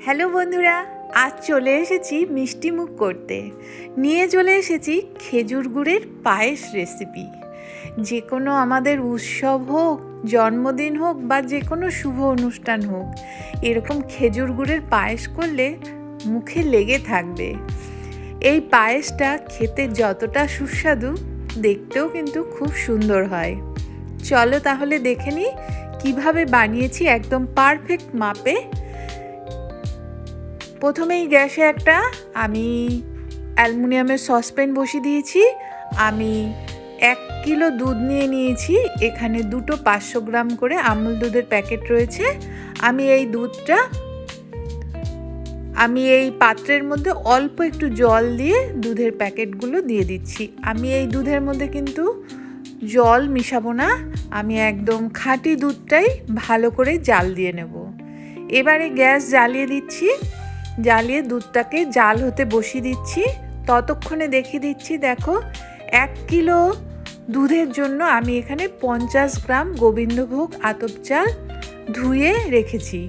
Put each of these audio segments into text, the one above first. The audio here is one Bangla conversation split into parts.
হ্যালো বন্ধুরা, আজ চলে এসেছি মিষ্টি মুখ করতে। নিয়ে চলে এসেছি খেজুর গুড়ের পায়েস রেসিপি যে কোনো আমাদের উৎসব হোক, জন্মদিন হোক বা যে কোনো শুভ অনুষ্ঠান হোক, এরকম খেজুর গুড়ের পায়েস করলে মুখে লেগে থাকবে। এই পায়েসটা খেতে যতটা সুস্বাদু, দেখতেও কিন্তু খুব সুন্দর হয়। চলো তাহলে দেখে নিই কীভাবে বানিয়েছি একদম পারফেক্ট মাপে প্রথমেই গ্যাসে একটা আমি অ্যালুমিনিয়ামের সসপ্যান বসিয়ে দিয়েছি। আমি এক কিলো দুধ নিয়ে নিয়েছি। এখানে দুটো পাঁচশো গ্রাম করে আমুল দুধের প্যাকেট রয়েছে। আমি এই দুধটা, আমি এই পাত্রের মধ্যে অল্প একটু জল দিয়ে দুধের প্যাকেটগুলো দিয়ে দিচ্ছি। আমি এই দুধের মধ্যে কিন্তু জল মিশাবো না। আমি একদম খাঁটি দুধটাই ভালো করে জাল দিয়ে নেব। এবারে গ্যাস জ্বালিয়ে দিচ্ছি। জ্বালিয়ে দুধটাকে জাল হতে বসিয়ে দিচ্ছি। ততক্ষণে দেখিয়ে দিচ্ছি, দেখো, এক কিলো দুধের জন্য আমি এখানে পঞ্চাশ গ্রাম গোবিন্দভোগ আতপ চাল ধুয়ে রেখেছি।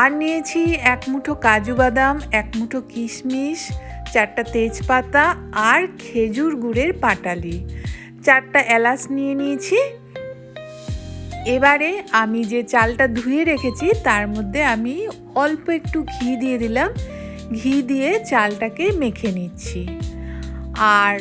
আর নিয়েছি এক মুঠো কাজু বাদাম, এক মুঠো কিশমিশ, চারটা তেজপাতা আর খেজুর গুড়ের পাটালি। চারটা এলাচ নিয়ে নিয়েছি এবারে আমি যে চালটা ধুয়ে রেখেছি, তার মধ্যে আমি অল্প একটু ঘি দিয়ে দিলাম। ঘি দিয়ে চালটাকে মেখে নিচ্ছি। আর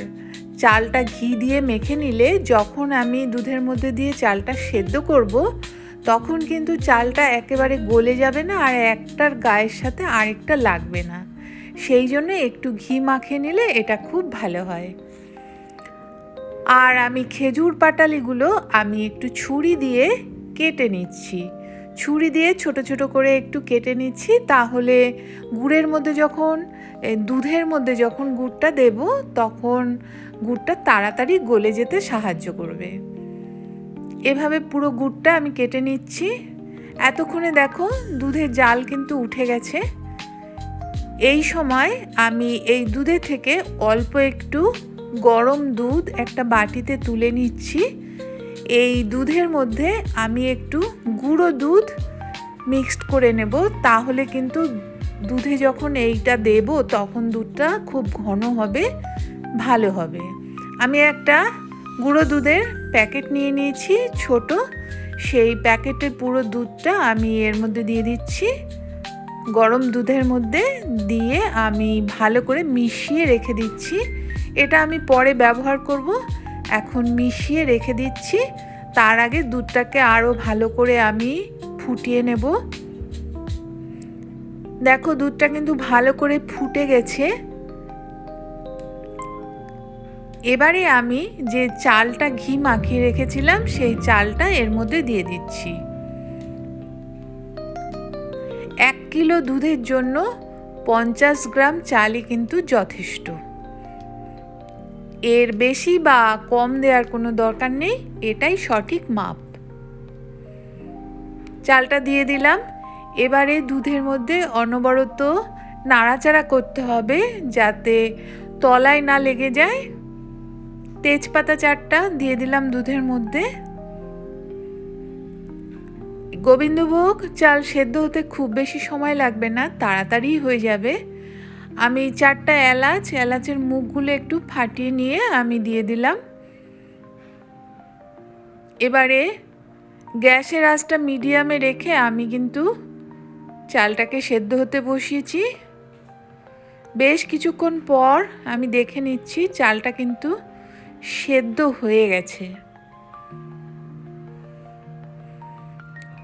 চালটা ঘি দিয়ে মেখে নিলে যখন আমি দুধের মধ্যে দিয়ে চালটা সেদ্ধ করব, তখন কিন্তু চালটা একেবারে গলে যাবে না আর একটার গায়ের সাথে আরেকটা লাগবে না। সেই জন্য একটু ঘি মাখিয়ে নিলে এটা খুব ভালো হয়। আর আমি খেজুর পাটালিগুলো আমি একটু ছুরি দিয়ে কেটে নিচ্ছি। ছুরি দিয়ে ছোট ছোট করে একটু কেটে নিচ্ছি, তাহলে গুড়ের মধ্যে যখন দুধের মধ্যে যখন গুড়টা দেব, তখন গুড়টা তাড়াতাড়ি গলে যেতে সাহায্য করবে। এভাবে পুরো গুড়টা আমি কেটে নিচ্ছি। এতক্ষণে দেখো দুধের জাল কিন্তু উঠে গেছে। এই সময় আমি এই দুধে থেকে অল্প একটু গরম দুধ একটা বাটিতে তুলে নিচ্ছি। এই দুধের মধ্যে আমি একটু গুঁড়ো দুধ মিক্সড করে নেব, তাহলে কিন্তু দুধে যখন এইটা দেব, তখন দুধটা খুব ঘন হবে, ভালো হবে। আমি একটা গুঁড়ো দুধের প্যাকেট নিয়ে নিয়েছি, ছোট। সেই প্যাকেটের পুরো দুধটা আমি এর মধ্যে দিয়ে দিচ্ছি। গরম দুধের মধ্যে দিয়ে আমি ভালো করে মিশিয়ে রেখে দিচ্ছি। এটা আমি পরে ব্যবহার করব। এখন মিশিয়ে রেখে দিচ্ছি। তার আগে দুধটাকে আরও ভালো করে আমি ফুটিয়ে নেব। দেখো, দুধটা কিন্তু ভালো করে ফুটে গেছে। এবারে আমি যে চালটা ঘি মাখিয়ে রেখেছিলাম, সেই চালটা এর মধ্যে দিয়ে দিচ্ছি। এক কিলো দুধের জন্য পঞ্চাশ গ্রাম চালই কিন্তু যথেষ্ট। এর বেশি বা কম দেওয়ার কোনো দরকার নেই, এটাই সঠিক মাপ। চালটা দিয়ে দিলাম। এবারে দুধের মধ্যে অনবরত নাড়াচাড়া করতে হবে যাতে তলায় না লেগে যায়। তেজপাতা চারটা দিয়ে দিলাম দুধের মধ্যে। গোবিন্দভোগ চাল সেদ্ধ হতে খুব বেশি সময় লাগবে না তাড়াতাড়ি হয়ে যাবে। আমি চারটা এলাচ, এলাচের মুখগুলো একটু ফাটিয়ে নিয়ে আমি দিয়ে দিলাম। এবারে গ্যাসের আঁচটা মিডিয়ামে রেখে আমি কিন্তু চালটাকে সেদ্ধ হতে বসিয়েছি। বেশ কিছুক্ষণ পর আমি দেখে নিচ্ছি চালটা কিন্তু সেদ্ধ হয়ে গেছে।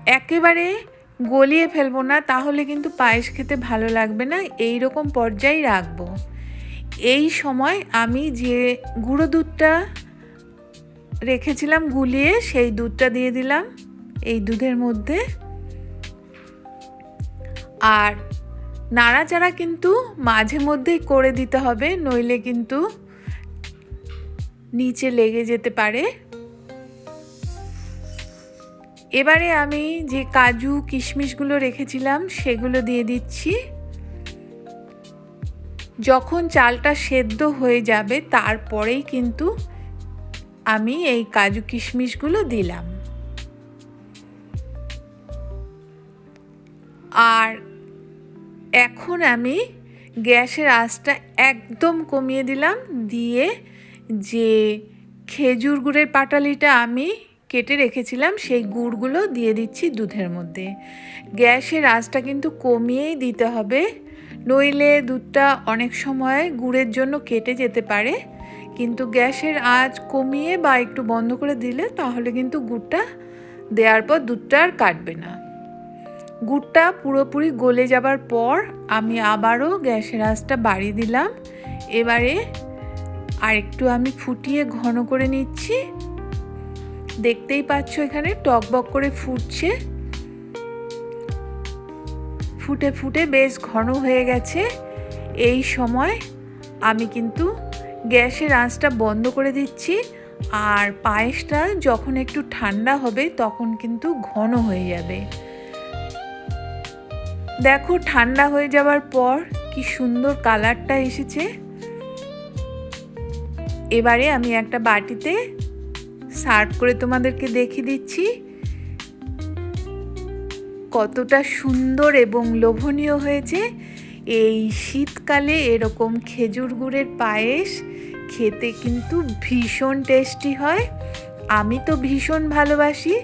একেবারে গলিয়ে ফেলব না, তাহলে কিন্তু পায়েস খেতে ভালো লাগবে না এই রকম পর্যায়ে রাখব। এই সময় আমি যে গুঁড়ো দুধটা রেখেছিলাম গুলিয়ে, সেই দুধটা দিয়ে দিলাম এই দুধের মধ্যে। আর নাড়াচাড়া কিন্তু মাঝে মধ্যেই করে দিতে হবে, নইলে কিন্তু নিচে লেগে যেতে পারে। এবারে আমি যে কাজু, কিশমিশগুলো রেখেছিলাম, সেগুলো দিয়ে দিচ্ছি। যখন চালটা সেদ্ধ হয়ে যাবে, তারপরেই কিন্তু আমি এই কাজু, কিশমিশগুলো দিলাম। আর এখন আমি গ্যাসের আঁচটা একদম কমিয়ে দিলাম, দিয়ে যে খেজুর গুড়ের পাটালিটা আমি কেটে রেখেছিলাম, সেই গুড়গুলো দিয়ে দিচ্ছি দুধের মধ্যে। গ্যাসের আঁচটা কিন্তু কমিয়েই দিতে হবে, নইলে দুধটা অনেক সময় গুড়ের জন্য কেটে যেতে পারে। কিন্তু গ্যাসের আঁচ কমিয়ে বা একটু বন্ধ করে দিলে তাহলে কিন্তু গুড়টা দেওয়ার পর দুধটা আর কাটবে না। গুড়টা পুরোপুরি গলে যাবার পর আমি আবারও গ্যাসের আঁচটা বাড়িয়ে দিলাম। এবারে আর একটু আমি ফুটিয়ে ঘন করে নিচ্ছি। দেখতেই পাচ্ছ এখানে টকবক করে ফুটছে। ফুটে ফুটে বেশ ঘন হয়ে গেছে। এই সময় আমি কিন্তু গ্যাসের আঁচটা বন্ধ করে দিচ্ছি আর পায়েসটা যখন একটু ঠান্ডা হবে তখন কিন্তু ঘন হয়ে যাবে। দেখো ঠান্ডা হয়ে যাওয়ার পর কি সুন্দর কালারটা এসেছে। এবারে আমি একটা বাটিতে সার্ভ করে তোমাদেরকে দেখিয়ে দিচ্ছি। কতটা সুন্দর এবং লোভনীয় হয়েছে। এই শীতকালে এরকম খেজুর গুড়ের পায়েস খেতে কিন্তু ভীষণ টেস্টি হয়। আমি তো ভীষণ ভালোবাসি।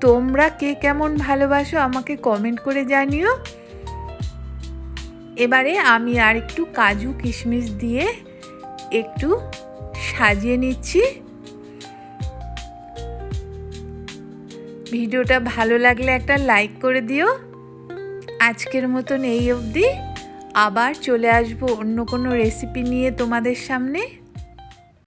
তোমরা কে কেমন ভালোবাসো আমাকে কমেন্ট করে জানিও। এবারে আমি আর একটু কাজু কিশমিশ দিয়ে একটু সাজিয়ে নিচ্ছি। ভিডিওটা ভালো লাগলে একটা লাইক করে দিও। আজকের মতন এই অবধি। আবার চলে আসব অন্য কোনো রেসিপি নিয়ে তোমাদের সামনে।